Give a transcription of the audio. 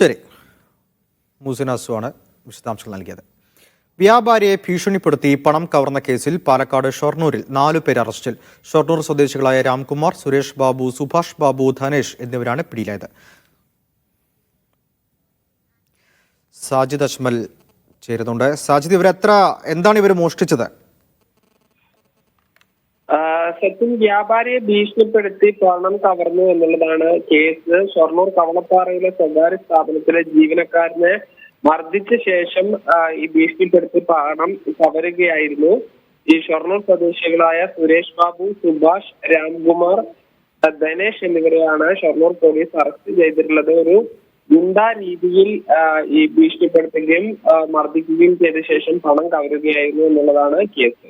ശരി. മുസിനാസുവാണ് വിശദാംശങ്ങൾ നൽകിയത്. വ്യാപാരിയെ ഭീഷണിപ്പെടുത്തി പണം കവർന്ന കേസിൽ പാലക്കാട് ഷൊർണൂരിൽ നാലു പേർ അറസ്റ്റിൽ. ഷൊർണൂർ സ്വദേശികളായ രാംകുമാർ സുരേഷ് ബാബു സുഭാഷ് ബാബു ധനേഷ് എന്നിവരാണ് പിടിയിലായത്. സാജിദ് അഷ്മൽ ചേരുന്നുണ്ട്. സാജിദ് ഇവർ എത്ര എന്താണ് ഇവർ മോഷ്ടിച്ചത്? ആ, സത്യൻ വ്യാപാരിയെ ഭീഷണിപ്പെടുത്തി പണം കവർന്നു എന്നുള്ളതാണ് കേസ്. ഷൊർണൂർ കവളപ്പാറയിലെ സ്വകാര്യ സ്ഥാപനത്തിലെ ജീവനക്കാരനെ മർദ്ദിച്ച ശേഷം ഈ ഭീഷണിപ്പെടുത്തി പണം കവരുകയായിരുന്നു. ഈ ഷൊർണൂർ സ്വദേശികളായ സുരേഷ് ബാബു സുഭാഷ് രാംകുമാർ ധനേഷ് എന്നിവരെയാണ് ഷൊർണൂർ പോലീസ് അറസ്റ്റ് ചെയ്തിട്ടുള്ളത്. ഒരു ഗുണ്ടാ രീതിയിൽ ഈ ഭീഷണിപ്പെടുത്തുകയും മർദ്ദിക്കുകയും ചെയ്ത ശേഷം പണം കവരുകയായിരുന്നു എന്നുള്ളതാണ് കേസ്.